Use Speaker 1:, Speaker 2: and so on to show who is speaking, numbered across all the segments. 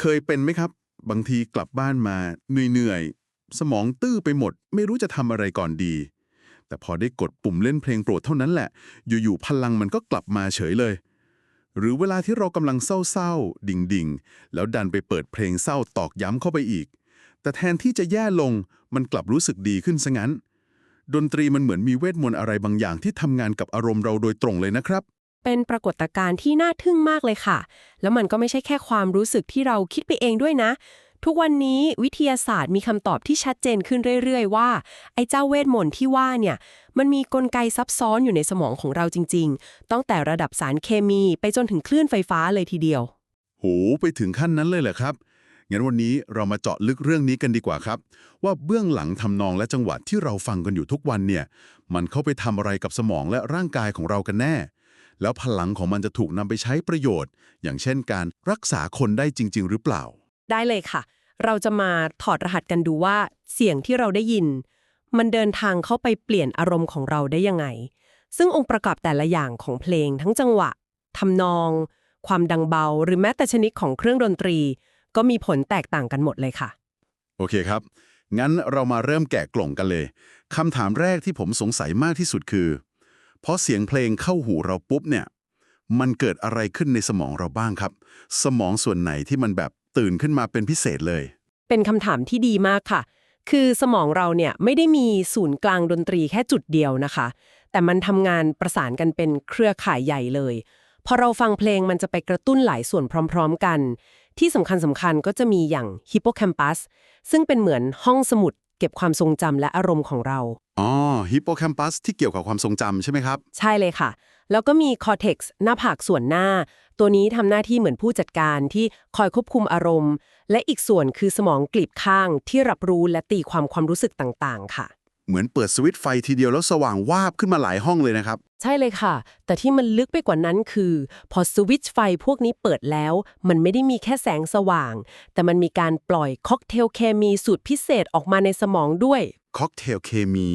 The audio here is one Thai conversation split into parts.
Speaker 1: เคยเป็นไหมครับ บางทีกลับบ้านมาเหนื่อยๆ สมองตื้อไปหมด ไม่รู้จะทำอะไรก่อนดี แต่พอได้กดปุ่มเล่นเพลงโปรดเท่านั้นแหละ อยู่ๆพลังมันก็กลับมาเฉยเลย หรือเวลาที่เรากำลังเศร้าๆ ดิ่งๆ แล้วดันไปเปิดเพลงเศร้าตอกย้ำเข้าไปอีก แต่แทนที่จะแย่ลงมันกลับรู้สึกดีขึ้นซะงั้น ดนตรีมันเหมือนมีเวทมนต์อะไรบางอย่างที่ทำงานกับอารมณ์เราโดยตรงเลยนะครับ
Speaker 2: เป็นปรากฏการณ์ที่น่าทึ่งมากเลยค่ะ แล้วมันก็ไม่ใช่แค่ความรู้สึกที่เราคิดไปเองด้วยนะ ทุกวันนี้วิทยาศาสตร์มีคำตอบที่ชัดเจนขึ้นเรื่อยๆ ว่า ไอ้เจ้าเวทมนต์ที่ว่าเนี่ย มันมีกลไกซับซ้อนอยู่ในสมองของเราจริงๆ ตั้งแต่ระดับสารเคมีไปจนถึงคลื่นไฟฟ้าเลยทีเดียว
Speaker 1: โห ไปถึงขั้นนั้นเลยเหรอครับงั้นวันนี้เรามาเจาะลึกเรื่องนี้กันดีกว่าครับ ว่าเบื้องหลังทำนองและจังหวะที่เราฟังกันอยู่ทุกวันเนี่ย มันเข้าไปทำอะไรกับสมองและร่างกายของเรากันแน่ แล้วพลังของมันจะถูกนำไปใช้ประโยชน์ อย่างเช่นการรักษาคนได้จริง ๆ หรือเปล่า
Speaker 2: ได้เลยค่ะ เราจะมาถอดรหัสกันดูว่าเสียงที่เราได้ยิน มันเดินทางเข้าไปเปลี่ยนอารมณ์ของเราได้ยังไง ซึ่งองค์ประกอบแต่ละอย่างของเพลงทั้งจังหวะทำนอง ความดังเบา หรือแม้แต่ชนิดของเครื่องดนตรี ก็มีผลแตกต่างกันหมดเลยค่ะ
Speaker 1: โอเคครับ งั้นเรามาเริ่มแกะกล่องกันเลยคำถามแรกที่ผมสงสัยมากที่สุดคือ พอเสียงเพลงเข้าหูเราปุ๊บเนี่ย มันเกิดอะไรขึ้นในสมองเราบ้างครับ สมองส่วนไหนที่มันแบบตื่นขึ้นมาเป็นพิเศษเลย
Speaker 2: เป็นคำถามที่ดีมากค่ะ คือสมองเราเนี่ยไม่ได้มีศูนย์กลางดนตรีแค่จุดเดียวนะคะ แต่มันทำงานประสานกันเป็นเครือข่ายใหญ่เลย พอเราฟังเพลงมันจะไปกระตุ้นหลายส่วนพร้อม ๆ กัน ที่สำคัญสำคัญก็จะมีอย่างฮิปโปแคมปัสซึ่งเป็นเหมือนห้องสมุด เก็บความทรงจำและอารมณ์ของเรา
Speaker 1: อ๋อฮิปโปแคมปัสที่เกี่ยวกับความทรงจำใช่ไหมครับ
Speaker 2: ใช่เลยค่ะ แล้วก็มีคอเท็กซ์หน้าผากส่วนหน้า ตัวนี้ทำหน้าที่เหมือนผู้จัดการที่คอยควบคุมอารมณ์ และอีกส่วนคือสมองกลีบข้างที่รับรู้และตีความความรู้สึกต่างๆ ค่ะ
Speaker 1: เหมือนเปิดสวิตช์ไฟทีเดียวแล้วสว่างวาบขึ้นมาหลายห้องเลยนะครับ
Speaker 2: ใช่เลยค่ะ แต่ที่มันลึกไปกว่านั้นคือ พอสวิตช์ไฟพวกนี้เปิดแล้ว มันไม่ได้มีแค่แสงสว่าง แต่มันมีการปล่อยค็อกเทลเคมีสูตรพิเศษออกมาในสมองด้วย
Speaker 1: ค็อกเทลเคมี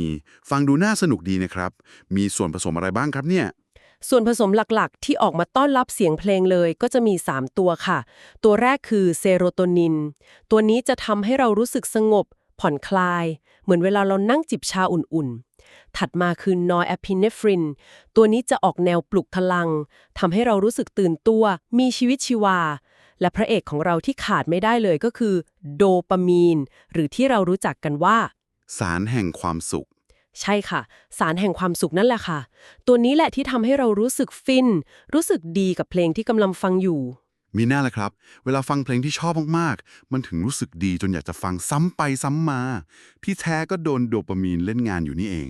Speaker 1: ฟังดูน่าสนุกดีนะครับ มีส่วนผสมอะไรบ้างครับเนี่ย
Speaker 2: ส่วนผสมหลักๆ ที่ออกมาต้อนรับเสียงเพลงเลยก็จะมี 3 ตัวค่ะ ตัวแรกคือเซโรโทนิน ตัวนี้จะทำให้เรารู้สึกสงบ ผ่อนคลาย เหมือนเวลาเรานั่งจิบชาอุ่นๆ ถัดมาคือนอร์แอพิเนฟริน ตัวนี้จะออกแนวปลุกพลังทำให้เรารู้สึกตื่นตัว มีชีวิตชีวา และพระเอกของเราที่ขาดไม่ได้เลยก็คือ โดปามีน หรือที่เรารู้จักกันว่า
Speaker 1: สารแห่งความสุข
Speaker 2: ใช่ค่ะ สารแห่งความสุขนั่นแหละค่ะ ตัวนี้แหละที่ทำให้เรารู้สึกฟิน รู้สึกดีกับเพลงที่กำลังฟังอยู่
Speaker 1: มีหน้าละครับ เวลาฟังเพลงที่ชอบมากๆ มันถึงรู้สึกดีจนอยากจะฟังซ้ำไปซ้ำมา ที่แท้ก็โดนโดปามีนเล่นงานอยู่นี่เอง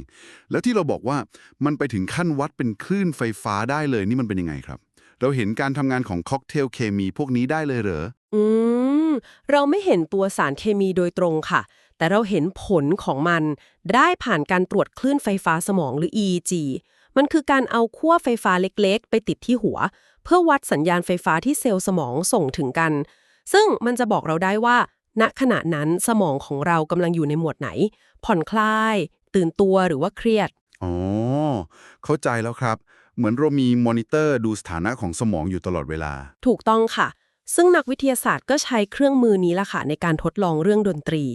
Speaker 1: แล้วที่เราบอกว่ามันไปถึงขั้นวัดเป็นคลื่นไฟฟ้าได้เลยนี่มันเป็นยังไงครับ เราเห็นการทำงานของค็อกเทลเคมีพวกนี้ได้เลยเหรอ
Speaker 2: อืม เราไม่เห็นตัวสารเคมีโดยตรงค่ะ แต่เราเห็นผลของมันได้ผ่านการตรวจคลื่นไฟฟ้าสมองหรือ EEG มันคือการเอาขั้วไฟฟ้าเล็กๆ ไปติดที่หัว พื่อวัดสัญญาณไฟฟ้าที่เซลล์สมองส่งถึงกัน ซึ่งมันจะบอกเราได้ว่า ณขณะนั้นสมองของเรากำลังอยู่ในหมวดไหน ผ่อนคลาย ตื่นตัวหรือว่าเครียด
Speaker 1: อ๋อ เข้าใจแล้วครับ เหมือนเรามีมอนิเตอร์ดูสถานะของสมองอยู่ตลอดเวลา
Speaker 2: ถูกต้องค่ะ ซึ่งนักวิทยาศาสตร์ก็ใช้เครื่องมือนี้ละค่ะในการทดลองเรื่องดนตรี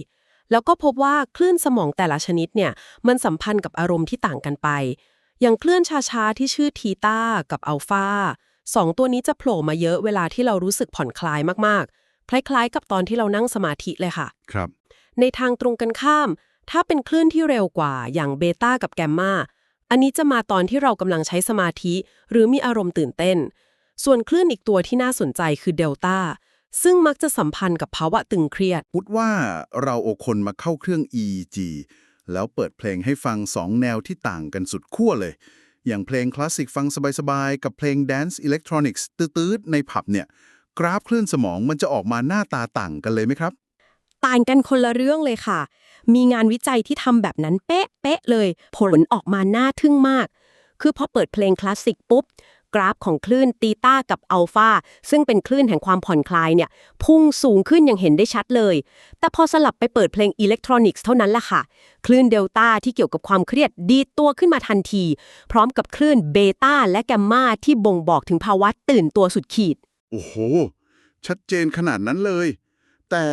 Speaker 2: แล้วก็พบว่าคลื่นสมองแต่ละชนิดเนี่ยมันสัมพันธ์กับอารมณ์ที่ต่างกันไป อย่างคลื่นช้าๆที่ชื่อทีตากับอัลฟา สองตัวนี้จะโผล่มาเยอะเวลาที่เรารู้สึกผ่อนคลายมากๆ คล้ายๆ กับตอนที่เรานั่งสมาธิเลยค่ะ
Speaker 1: ครับ
Speaker 2: ในทางตรงกันข้าม ถ้าเป็นคลื่นที่เร็วกว่าอย่างเบต้ากับแกมมาอันนี้จะมาตอนที่เรากำลังใช้สมาธิ หรือมีอารมณ์ตื่นเต้น ส่วนคลื่นอีกตัวที่น่าสนใจคือเดลต้าซึ่งมักจะสัมพันธ์กับภาวะตึงเครียด
Speaker 1: พุดว่าเราโอาคนมาเข้าเครื่อง EEG แล้วเปิดเพลงให้ฟังสองแนวที่ต่างกันสุดขั้วเลย อย่างเพลงคลาสสิกฟังสบายๆ กับเพลง Dance Electronics ตื้อๆในผับเนี่ย กราฟคลื่นสมองมันจะออกมาหน้าตาต่างกันเลยไหมครับ
Speaker 3: ต่างกันคนละเรื่องเลยค่ะ มีงานวิจัยที่ทำแบบนั้นเป๊ะเป๊ะเลย ผลออกมาน่าทึ่งมาก คือพอเปิดเพลงคลาสสิกปุ๊บ กราฟของคลื่นตีต้ากับอัลฟาซึ่งเป็นคลื่นแห่งความผ่อนคลายเนี่ย พุ่งสูงขึ้นอย่างเห็นได้ชัดเลย แต่พอสลับไปเปิดเพลงอิเล็กทรอนิกส์เท่านั้นล่ะค่ะ คลื่นเดลต้าที่เกี่ยวกับความเครียดดีดตัวขึ้นมาทันที พร้อมกับคลื่นเบต้าและแกมมาที่บ่งบอกถึงภาวะตื่นตัวสุดขีด
Speaker 1: โอ้โห ชัดเจนขนาดนั้นเลย แต่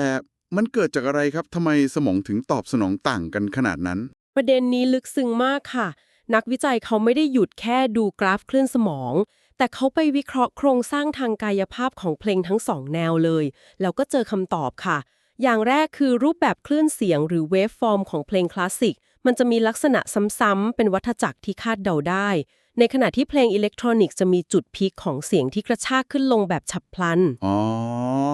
Speaker 1: มันเกิดจากอะไรครับทำไมสมองถึงตอบสนองต่างกันขนาดนั้น
Speaker 2: ประเด็นนี้ลึกซึ้งมากค่ะ นักวิจัยเขาไม่ได้หยุดแค่ดูกราฟคลื่นสมอง แต่เขาไปวิเคราะห์โครงสร้างทางกายภาพของเพลงทั้งสองแนวเลย แล้วก็เจอคำตอบค่ะ อย่างแรกคือรูปแบบคลื่นเสียงหรือเวฟฟอร์มของเพลงคลาสสิก มันจะมีลักษณะซ้ำๆเป็นวัฏจักรที่คาดเดาได้ ในขณะที่เพลงอิเล็กทรอนิกส์จะมีจุดพีคของเสียงที่กระชากขึ้นลงแบบฉับพลัน
Speaker 1: อ๋อ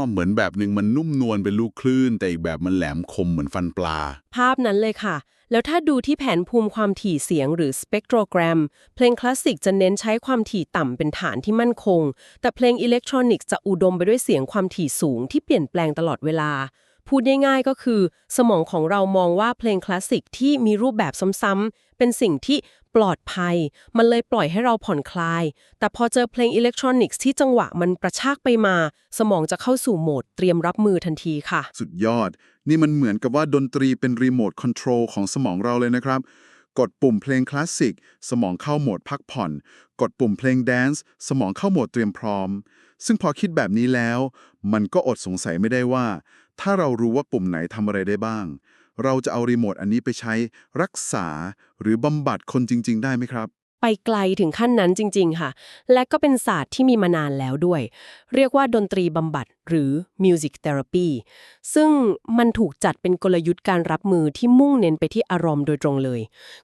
Speaker 1: เหมือนแบบหนึ่งมันนุ่มนวลเป็นลูกคลื่น แต่อีกแบบมันแหลมคมเหมือนฟันปลา
Speaker 2: ภาพนั้นเลยค่ะ แล้วถ้าดูที่แผนภูมิความถี่เสียงหรือสเปกโทรแกรม เพลงคลาสสิกจะเน้นใช้ความถี่ต่ำเป็นฐานที่มั่นคง แต่เพลงอิเล็กทรอนิกส์จะอุดมไปด้วยเสียงความถี่สูงที่เปลี่ยนแปลงตลอดเวลา พูดง่ายๆก็คือ สมองของเรามองว่าเพลงคลาสสิกที่มีรูปแบบซ้ำๆเป็นสิ่งที่ปลอดภัย มันเลยปล่อยให้เราผ่อนคลาย แต่พอเจอเพลงอิเล็กทรอนิกส์ที่จังหวะมันกระชากไปมา สมองจะเข้าสู่โหมดเตรียมรับมือทันทีค่ะ
Speaker 1: สุดยอด นี่มันเหมือนกับว่าดนตรีเป็นรีโมทคอนโทรลของสมองเราเลยนะครับ กดปุ่มเพลงคลาสสิกสมองเข้าโหมดพักผ่อน กดปุ่มเพลงแดนซ์สมองเข้าโหมดเตรียมพร้อม ซึ่งพอคิดแบบนี้แล้ว มันก็อดสงสัยไม่ได้ว่า ถ้าเรารู้ว่าปุ่มไหนทำอะไรได้บ้าง เราจะเอารีโมทอันนี้ไปใช้รักษาหรือบำบัดคนจริง ๆ ได้ไหมครับ
Speaker 2: ไปไกลถึงขั้นนั้นจริง ๆ ค่ะ และก็เป็นศาสตร์ที่มีมานานแล้วด้วย เรียกว่าดนตรีบำบัดหรือ music therapy ซึ่งมันถูกจัดเป็นกลยุทธ์การรับมือที่มุ่งเน้นไปที่อารมณ์โดยตรงเลย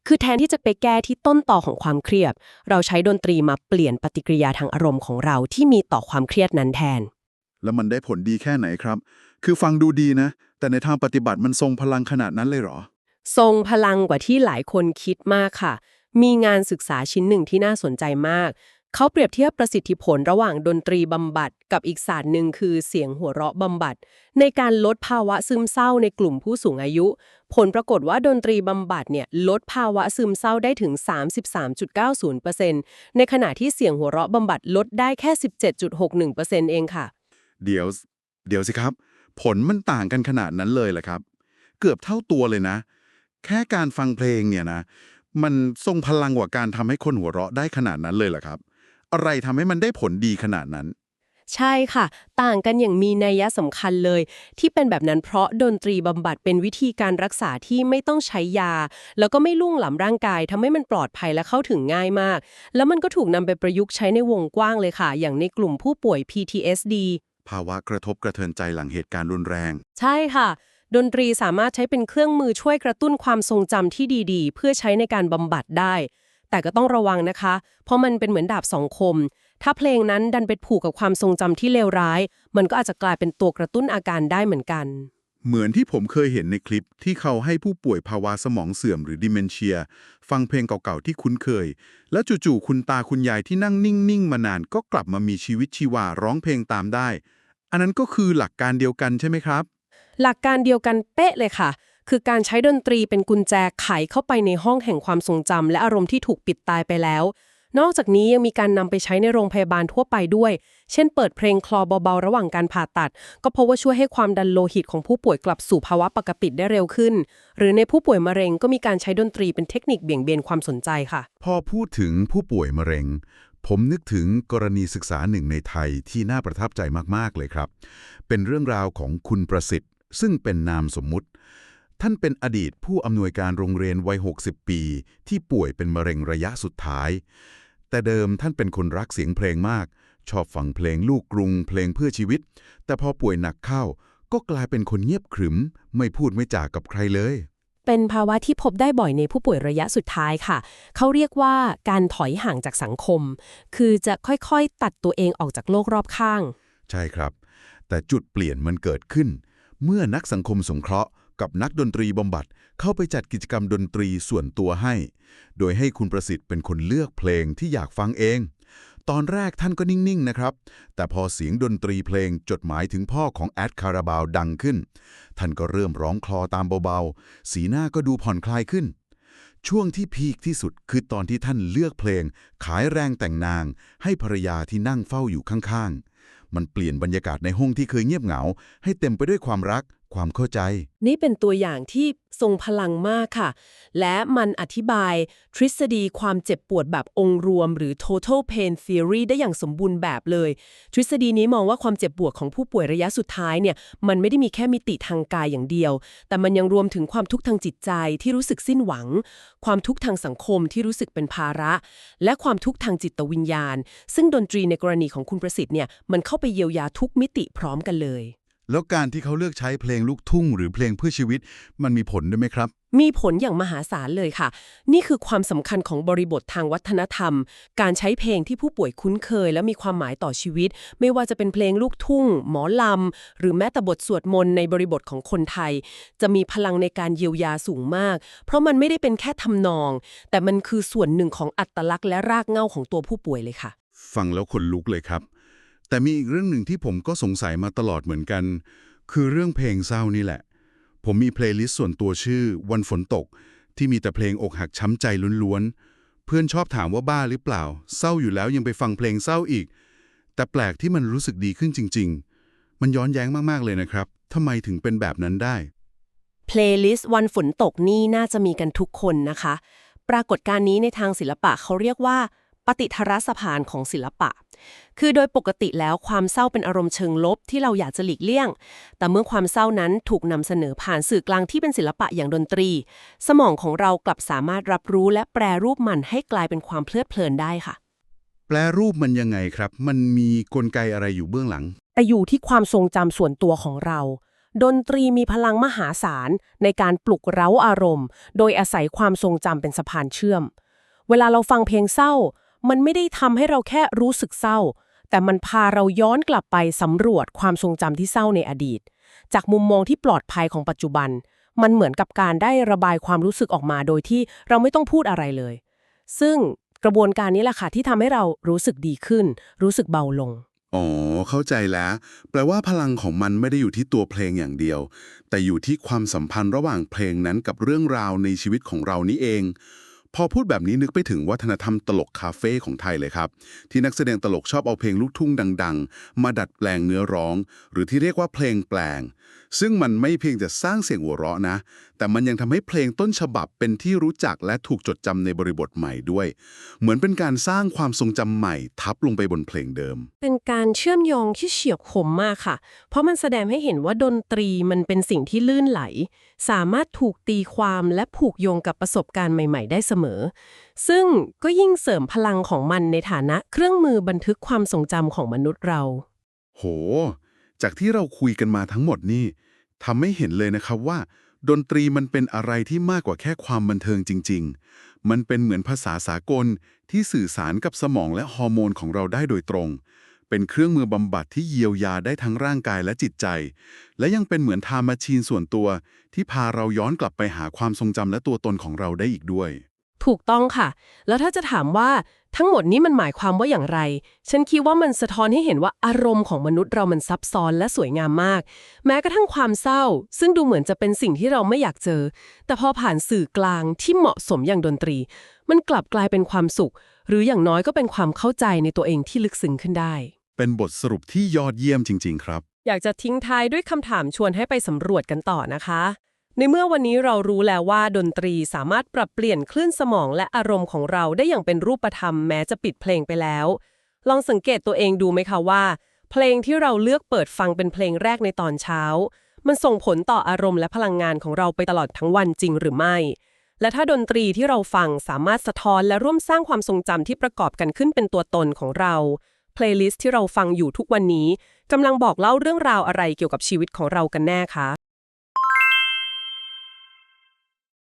Speaker 2: คือแทนที่จะไปแก้ที่ต้นต่อของความเครียด เราใช้ดนตรีมาเปลี่ยนปฏิกิริยาทางอารมณ์ของเราที่มีต่อความเครียดนั้นแทน
Speaker 1: แล้วมันได้ผลดีแค่ไหนครับ คือฟังดูดีนะ แต่ในทางปฏิบัติมันทรงพลังขนาดนั้นเลยเหรอ
Speaker 2: ทรงพลังกว่าที่หลายคนคิดมากค่ะ มีงานศึกษาชิ้นหนึ่งที่น่าสนใจมาก เขาเปรียบเทียบประสิทธิผลระหว่างดนตรีบำบัด กับอีกศาสตร์หนึ่งคือเสียงหัวเราะบำบัด ในการลดภาวะซึมเศร้าในกลุ่มผู้สูงอายุ ผลปรากฏว่าดนตรีบำบัดเนี่ยลดภาวะซึมเศร้าได้ถึง 33.90%ในขณะที่เสียงหัวเราะบำบัดลดได้แค่ 17.61%เองค่ะ
Speaker 1: เดี๋ยว เดี๋ยวสิครับ ผลมันต่างกันขนาดนั้นเลยเหรอครับ เกือบเท่าตัวเลยนะ แค่การฟังเพลงเนี่ยนะ มันทรงพลังกว่าการทำให้คนหัวเราะได้ขนาดนั้นเลยเหรอครับ อะไรทำให้มันได้ผลดีขนาดนั้น
Speaker 2: ใช่ค่ะ ต่างกันอย่างมีนัยสำคัญเลย ที่เป็นแบบนั้นเพราะดนตรีบำบัดเป็นวิธีการรักษาที่ไม่ต้องใช้ยา แล้วก็ไม่ลุ่งหลำร่างกายทำให้มันปลอดภัยและเข้าถึงง่ายมาก แล้วมันก็ถูกนำไปประยุกต์ใช้ในวงกว้างเลยค่ะ อย่างในกลุ่มผู้ป่วย PTSD
Speaker 1: ภาวะกระทบกระเทือนใจหลังเหตุการณ์รุนแรง
Speaker 2: ใช่ค่ะ ดนตรีสามารถใช้เป็นเครื่องมือช่วยกระตุ้นความทรงจำที่ดีๆ เพื่อใช้ในการบำบัดได้ แต่ก็ต้องระวังนะคะ เพราะมันเป็นเหมือนดาบสองคม ถ้าเพลงนั้นดันไปผูกกับความทรงจำที่เลวร้าย มันก็อาจจะกลายเป็นตัวกระตุ้นอาการได้เหมือนกัน
Speaker 1: เหมือนที่ผมเคยเห็นในคลิปที่เขาให้ผู้ป่วยภาวะสมองเสื่อมหรือดิเมนเชีย ฟังเพลงเก่าๆที่คุ้นเคย แล้วจู่ๆคุณตาคุณยายที่นั่งนิ่งๆมานานก็กลับมามีชีวิตชีวาร้องเพลงตามได้ อันนั้นก็คือหลักการเดียวกันใช่ไหมครับ
Speaker 2: หลักการเดียวกันเป๊ะเลยค่ะ คือการใช้ดนตรีเป็นกุญแจไขเข้าไปในห้องแห่งความทรงจำและอารมณ์ที่ถูกปิดตายไปแล้ว นอกจากนี้ยังมีการนำไปใช้ในโรงพยาบาลทั่วไปด้วย เช่น เปิดเพลงคลอเบาๆระหว่างการผ่าตัด ก็เพราะว่าช่วยให้ความดันโลหิตของผู้ป่วยกลับสู่ภาวะปกติได้เร็วขึ้น หรือในผู้ป่วยมะเร็งก็มีการใช้ดนตรีเป็นเทคนิคเบี่ยงเบนความสนใจค่ะ
Speaker 1: พอพูดถึงผู้ป่วยมะเร็ง ผมนึกถึงกรณีศึกษาหนึ่งในไทยที่น่าประทับใจมาก ๆ เลยครับ เป็นเรื่องราวของคุณประสิทธิ์ ซึ่งเป็นนามสมมุติ ท่านเป็นอดีตผู้อำนวยการโรงเรียนวัย 60 ปี ที่ป่วยเป็นมะเร็งระยะสุดท้าย แต่เดิมท่านเป็นคนรักเสียงเพลงมาก ชอบฟังเพลงลูกกรุง เพลงเพื่อชีวิต แต่พอป่วยหนักเข้า ก็กลายเป็นคนเงียบขรึม ไม่พูดไม่จากับใครเลย
Speaker 2: เป็นภาวะที่พบได้บ่อยในผู้ป่วยระยะสุดท้ายค่ะ เขาเรียกว่าการถอยห่างจากสังคม คือจะค่อยๆ ตัดตัวเองออกจากโลกรอบข้าง
Speaker 1: ใช่ครับ แต่จุดเปลี่ยนมันเกิดขึ้น เมื่อนักสังคมสงเคราะห์กับนักดนตรีบำบัดเข้าไปจัดกิจกรรมดนตรีส่วนตัวให้ โดยให้คุณประสิทธิ์เป็นคนเลือกเพลงที่อยากฟังเอง ตอนแรกท่านก็นิ่ง ๆ นะครับ แต่พอเสียงดนตรีเพลงจดหมายถึงพ่อของแอดคาราบาวดังขึ้น ท่านก็เริ่มร้องคลอตามเบา ๆ สีหน้าก็ดูผ่อนคลายขึ้น ช่วงที่พีคที่สุดคือตอนที่ท่านเลือกเพลง ขายแรงแต่งนาง ให้ภรรยาที่นั่งเฝ้าอยู่ข้าง ๆ มันเปลี่ยนบรรยากาศในห้องที่เคยเงียบเหงา ให้เต็มไปด้วยความรัก
Speaker 4: ความเข้าใจ
Speaker 2: นี่เป็นตัวอย่างที่ทรงพลังมากค่ะ และมันอธิบายทฤษฎีความเจ็บปวดแบบองค์รวม หรือ total pain theory ได้อย่างสมบูรณ์แบบเลย ทฤษฎีนี้มองว่าความเจ็บปวดของผู้ป่วยระยะสุดท้ายเนี่ย มันไม่ได้มีแค่มิติทางกายอย่างเดียว แต่มันยังรวมถึงความทุกข์ทางจิตใจที่รู้สึกสิ้นหวัง ความทุกข์ทางสังคมที่รู้สึกเป็นภาระ และความทุกข์ทางจิตวิญญาณ ซึ่งดนตรีในกรณีของคุณประสิทธิ์เนี่ย มันเข้าไปเยียวยาทุกมิติพร้อมกันเลย
Speaker 4: แล้วการที่เขาเลือกใช้เพลงลูกทุ่ง หรือเพลงเพื่อชีวิต มันมีผลด้วยไหมครับ
Speaker 2: มีผลอย่างมหาศาลเลยค่ะ นี่คือความสำคัญของบริบททางวัฒนธรรม การใช้เพลงที่ผู้ป่วยคุ้นเคย และมีความหมายต่อชีวิต ไม่ว่าจะเป็นเพลงลูกทุ่ง หมอลำ หรือแม้แต่บทสวดมนต์ในบริบทของคนไทย จะมีพลังในการเยียวยาสูงมาก เพราะมันไม่ได้เป็นแค่ทำนอง แต่มันคือส่วนหนึ่งของอัตลักษณ์และรากเหง้าของตัวผู้ป่วยเลยค่ะ
Speaker 1: ฟังแล้วขนลุกเลยครับ แต่มีอีกเรื่องหนึ่งที่ผมก็สงสัยมาตลอดเหมือนกัน คือเรื่องเพลงเศร้านี่แหละ ผมมีเพลย์ลิสต์ส่วนตัวชื่อวันฝนตก ที่มีแต่เพลงอกหักช้ำใจล้วนๆ เพื่อนชอบถามว่าบ้าหรือเปล่า เศร้าอยู่แล้วยังไปฟังเพลงเศร้าอีก แต่แปลกที่มันรู้สึกดีขึ้นจริง ๆ มันย้อนแย้งมากๆเลยนะครับทำไมถึงเป็นแบบนั้นได้
Speaker 2: เพลย์ลิสต์วันฝนตกนี่น่าจะมีกันทุกคนนะคะ ปรากฏการณ์นี้ในทางศิลปะเขาเรียกว่า ปฏิทรสะพานของศิลปะ คือโดยปกติแล้วความเศร้าเป็นอารมณ์เชิงลบที่เราอยากจะหลีกเลี่ยง แต่เมื่อความเศร้านั้นถูกนำเสนอผ่านสื่อกลางที่เป็นศิลปะอย่างดนตรี สมองของเรากลับสามารถรับรู้และแปรรูปมันให้กลายเป็นความเพลิดเพลินได้ค่ะ
Speaker 1: แปลรูปมันยังไงครับ มันมีกลไกอะไรอยู่เบื้องหลัง
Speaker 2: แต่อยู่ที่ความทรงจำส่วนตัวของเราดนตรีมีพลังมหาศาลในการปลุกเร้าอารมณ์ โดยอาศัยความทรงจำเป็นสะพานเชื่อม เวลาเราฟังเพลงเศร้า มันไม่ได้ทำให้เราแค่รู้สึกเศร้า แต่มันพาเราย้อนกลับไปสำรวจความทรงจำที่เศร้าในอดีต จากมุมมองที่ปลอดภัยของปัจจุบัน มันเหมือนกับการได้ระบายความรู้สึกออกมาโดยที่เราไม่ต้องพูดอะไรเลย ซึ่งกระบวนการนี้แหละค่ะที่ทำให้เรารู้สึกดีขึ้น รู้สึกเบาลง
Speaker 1: อ๋อ เข้าใจแล้ว แปลว่าพลังของมันไม่ได้อยู่ที่ตัวเพลงอย่างเดียว แต่อยู่ที่ความสัมพันธ์ระหว่างเพลงนั้นกับเรื่องราวในชีวิตของเรานี่เอง พอพูดแบบนี้นึกไปถึงวัฒนธรรมตลกคาเฟ่ของไทยเลยครับ ที่นักแสดงตลกชอบเอาเพลงลูกทุ่งดัง ๆ มาดัดแปลงเนื้อร้อง หรือที่เรียกว่าเพลงแปลงซึ่งมันไม่เพียงจะสร้างเสียงหัวเราะนะ แต่มันยังทำให้เพลงต้นฉบับเป็นที่รู้จักและถูกจดจำในบริบทใหม่ด้วย เหมือนเป็นการสร้างความทรงจำใหม่ทับลงไปบนเพลงเดิม
Speaker 2: เป็นการเชื่อมโยงที่เฉียบคมมากค่ะ เพราะมันแสดงให้เห็นว่าดนตรีมันเป็นสิ่งที่ลื่นไหล สามารถถูกตีความและผูกโยงกับประสบการณ์ใหม่ ๆ ได้เสมอ ซึ่งก็ยิ่งเสริมพลังของมันในฐานะเครื่องมือบันทึกความทรงจำของมนุษย์เรา
Speaker 1: โห จากที่เราคุยกันมาทั้งหมดนี่ทำให้เห็นเลยนะครับว่า ดนตรีมันเป็นอะไรที่มากกว่าแค่ความบันเทิงจริง ๆ มันเป็นเหมือนภาษาสากลที่สื่อสารกับสมองและฮอร์โมนของเราได้โดยตรง เป็นเครื่องมือบำบัดที่เยียวยาได้ทั้งร่างกายและจิตใจ และยังเป็นเหมือนไทม์แมชชีนส่วนตัว ที่พาเราย้อนกลับไปหาความทรงจำและตัวตนของเราได้อีกด้วย
Speaker 2: ถูกต้องค่ะ แล้วถ้าจะถามว่า ทั้งหมดนี้มันหมายความว่าอย่างไร ฉันคิดว่ามันสะท้อนให้เห็นว่าอารมณ์ของมนุษย์เรามันซับซ้อนและสวยงามมาก แม้กระทั่งความเศร้า ซึ่งดูเหมือนจะเป็นสิ่งที่เราไม่อยากเจอ แต่พอผ่านสื่อกลางที่เหมาะสมอย่างดนตรี มันกลับกลายเป็นความสุข หรืออย่างน้อยก็เป็นความเข้าใจในตัวเองที่ลึกซึ้งขึ้นได้
Speaker 1: เป็นบทสรุปที่ยอดเยี่ยมจริง ๆ ครับ
Speaker 2: อยากจะทิ้งท้ายด้วยคำถามชวนให้ไปสำรวจกันต่อนะคะ ในเมื่อวันนี้เรารู้แล้วว่าดนตรีสามารถปรับเปลี่ยนคลื่นสมองและอารมณ์ของเราได้อย่างเป็นรูปธรรมแม้จะปิดเพลงไปแล้ว ลองสังเกตตัวเองดูไหมคะว่า เพลงที่เราเลือกเปิดฟังเป็นเพลงแรกในตอนเช้า มันส่งผลต่ออารมณ์และพลังงานของเราไปตลอดทั้งวันจริงหรือไม่ และถ้าดนตรีที่เราฟังสามารถสะท้อนและร่วมสร้างความทรงจำที่ประกอบกันขึ้นเป็นตัวตนของเราเพลย์ลิสต์ที่เราฟังอยู่ทุกวันนี้กำลังบอกเล่าเรื่องราวอะไรเกี่ยวกับชีวิตของเรากันแน่คะ